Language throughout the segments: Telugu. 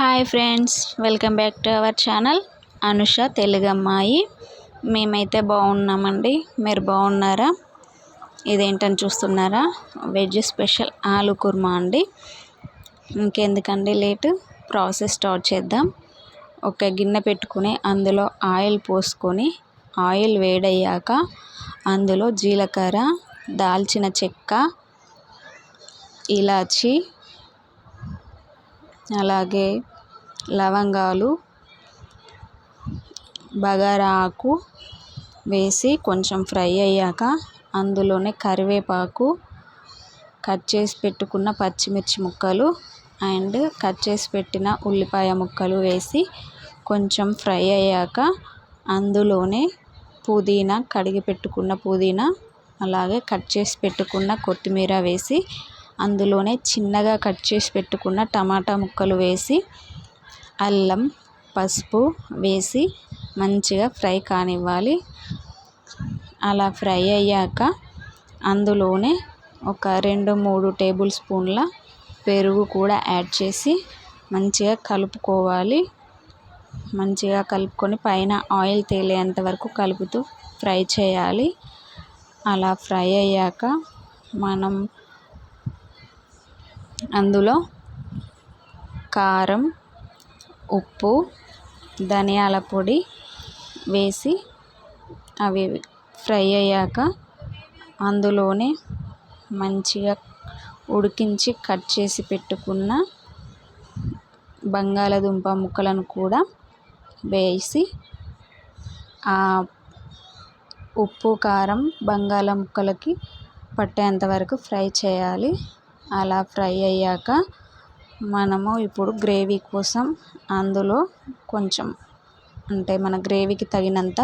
Hi friends welcome back to our channel. Anusha తెలుగమ్మాయి. మేమైతే బాగున్నామండి. మీరు బాగున్నారా? ఇదేంటని చూస్తున్నారా? వెజ్ స్పెషల్ ఆలు కుర్మా అండి. ఇంకెందుకండి లేటు? ప్రాసెస్ స్టార్ట్ చేద్దాం. ఒక గిన్నె పెట్టుకుని అందులో ఆయిల్ పోసుకొని ఆయిల్ వేడయ్యాక అందులో జీలకర్ర దాల్చిన చెక్క ఇలాచి అలాగే లవంగాలు బగారా ఆకు వేసి కొంచెం ఫ్రై అయ్యాక అందులోనే కరివేపాకు కట్ చేసి పెట్టుకున్న పచ్చిమిర్చి ముక్కలు అండ్ కట్ చేసి పెట్టిన ఉల్లిపాయ ముక్కలు వేసి కొంచెం ఫ్రై అయ్యాక అందులోనే పుదీనా కడిగి పెట్టుకున్న పుదీనా అలాగే కట్ చేసి పెట్టుకున్న కొత్తిమీర వేసి అందులోనే చిన్నగా కట్ చేసి పెట్టుకున్న టమాటా ముక్కలు వేసి అల్లం పసుపు వేసి మంచిగా ఫ్రై కానివ్వాలి. అలా ఫ్రై అయ్యాక అందులోనే ఒక రెండు మూడు టేబుల్ స్పూన్ల పెరుగు కూడా యాడ్ చేసి మంచిగా కలుపుకోవాలి. మంచిగా కలుపుకొని పైన ఆయిల్ తేలేంత వరకు కలుపుతూ ఫ్రై చేయాలి. అలా ఫ్రై అయ్యాక మనం అందులో కారం ఉప్పు ధనియాల పొడి వేసి అవి ఫ్రై అయ్యాక అందులోనే మంచిగా ఉడికించి కట్ చేసి పెట్టుకున్న బంగాళదుంప ముక్కలను కూడా వేసి ఆ ఉప్పు కారం బంగాళ ముక్కలకి పట్టేంత వరకు ఫ్రై చేయాలి. అలా ఫ్రై అయ్యాక మనము ఇప్పుడు గ్రేవీ కోసం అందులో కొంచెం అంటే మన గ్రేవీకి తగినంత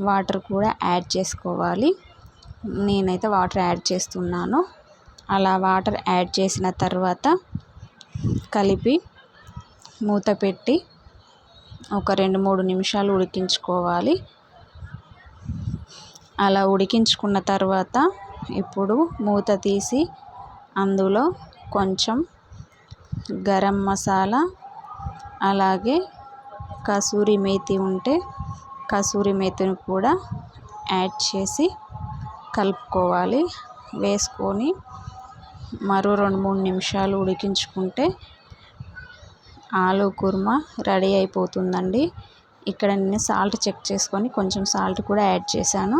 వాటర్ కూడా యాడ్ చేసుకోవాలి. నేనైతే వాటర్ యాడ్ చేస్తున్నాను. అలా వాటర్ యాడ్ చేసిన తర్వాత కలిపి మూత పెట్టి ఒక రెండు మూడు నిమిషాలు ఉడికించుకోవాలి. అలా ఉడికించుకున్న తర్వాత ఇప్పుడు మూత తీసి అందులో కొంచెం గరం మసాలా అలాగే కసూరి మేతి ఉంటే కసూరి మేతిని కూడా యాడ్ చేసి కలుపుకోవాలి. వేసుకొని మరో రెండు మూడు నిమిషాలు ఉడికించుకుంటే ఆలు కుర్మా రెడీ అయిపోతుందండి. ఇక్కడ నేను సాల్ట్ చెక్ చేసుకొని కొంచెం సాల్ట్ కూడా యాడ్ చేశాను.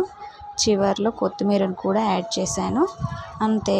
చివరిలో కొత్తిమీరను కూడా యాడ్ చేశాను. అంతే.